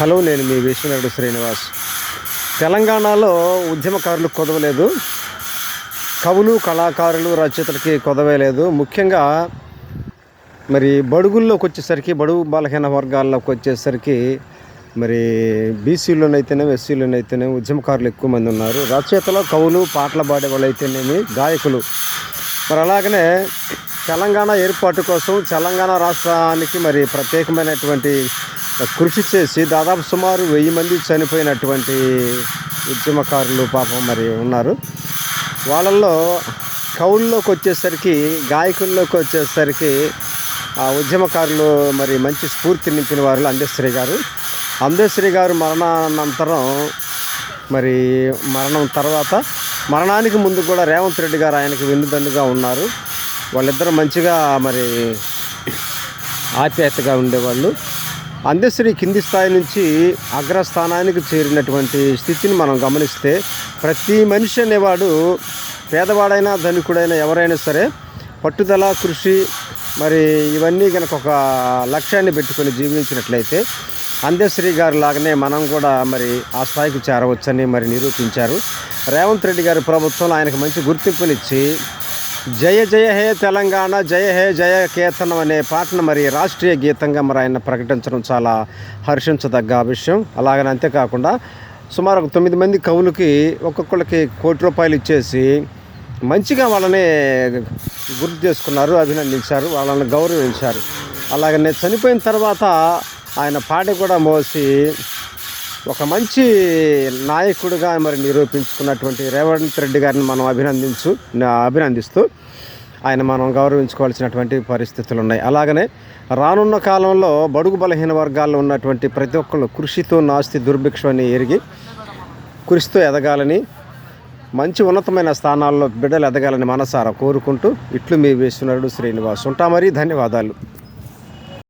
Hello నేను మీ విశ్వనాథుడు శ్రీనివాస్. తెలంగాణలో ఉద్యమకారులు కొదవలేదు. కవులు కళాకారులు రచయితలకి కొదవేలేదు. ముఖ్యంగా మరి బడుగుల్లోకి వచ్చేసరికి బడుగు బలహీన వర్గాల్లోకి వచ్చేసరికి మరి బీసీలోనైతేనే ఎస్సీలోనైతేనే ఉద్యమకారులు ఎక్కువ మంది ఉన్నారు. రచయితలో కవులు పాటలు పాడే వాళ్ళు అయితేనేమి గాయకులు. మరి అలాగనే తెలంగాణ ఏర్పాటు కోసం తెలంగాణ రాష్ట్రానికి మరి ప్రత్యేకమైనటువంటి కృషి చేసి దాదాపు సుమారు వెయ్యి మంది చనిపోయినటువంటి ఉద్యమకారులు పాపం మరి ఉన్నారు. వాళ్ళల్లో కవుల్లోకి వచ్చేసరికి గాయకుల్లోకి వచ్చేసరికి ఆ ఉద్యమకారులు మరి మంచి స్ఫూర్తి నింపిన వారు అందశ్రీ గారు. అందశ్రీ గారు మరణానంతరం మరి మరణం తర్వాత మరణానికి ముందు కూడా రేవంత్ రెడ్డి గారు ఆయనకి వెన్నుదండుగా ఉన్నారు. వాళ్ళిద్దరూ మంచిగా మరి ఆప్యాయతగా ఉండేవాళ్ళు. అందశ్రీ కింది స్థాయి నుంచి అగ్రస్థానానికి చేరినటువంటి స్థితిని మనం గమనిస్తే ప్రతి మనిషి అనేవాడు పేదవాడైనా ధనికుడైనా ఎవరైనా సరే పట్టుదల కృషి మరి ఇవన్నీ కనుక ఒక లక్ష్యాన్ని పెట్టుకొని జీవించినట్లయితే అందశ్రీ గారు లాగానే మనం కూడా మరి ఆ స్థాయికి చేరవచ్చని మరి నిరూపించారు. రేవంత్ రెడ్డి గారి ప్రభుత్వంలో ఆయనకు మంచి గుర్తింపునిచ్చి జయ జయ హే తెలంగాణ జయ హే జయ కేతనం అనే పాటను మరి రాష్ట్రీయ గీతంగా మరి ఆయన ప్రకటించడం చాలా హర్షించదగ్గ విషయం. అలాగనే అంతేకాకుండా సుమారు ఒక తొమ్మిది మంది కవులకి ఒక్కొక్కరికి కోటి రూపాయలు ఇచ్చేసి మంచిగా వాళ్ళని గుర్తు చేసుకున్నారు అభినందించారు వాళ్ళని గౌరవించారు. అలాగనే చనిపోయిన తర్వాత ఆయన పాట కూడా మోసి ఒక మంచి నాయకుడిగా మరి నిరూపించుకున్నటువంటి రేవంత్ రెడ్డి గారిని మనం అభినందించు అభినందిస్తూ ఆయన మనం గౌరవించుకోవాల్సినటువంటి పరిస్థితులు ఉన్నాయి. అలాగనే రానున్న కాలంలో బడుగు బలహీన వర్గాల్లో ఉన్నటువంటి ప్రతి ఒక్కళ్ళు కృషితో నాస్తి దుర్భిక్షం ఎరిగి కృషితో ఎదగాలని మంచి ఉన్నతమైన స్థానాల్లో బిడ్డలు ఎదగాలని మనసారా కోరుకుంటూ ఇట్లు మీ వేస్తున్నాడు శ్రీనివాస్. ఉంటా మరి ధన్యవాదాలు.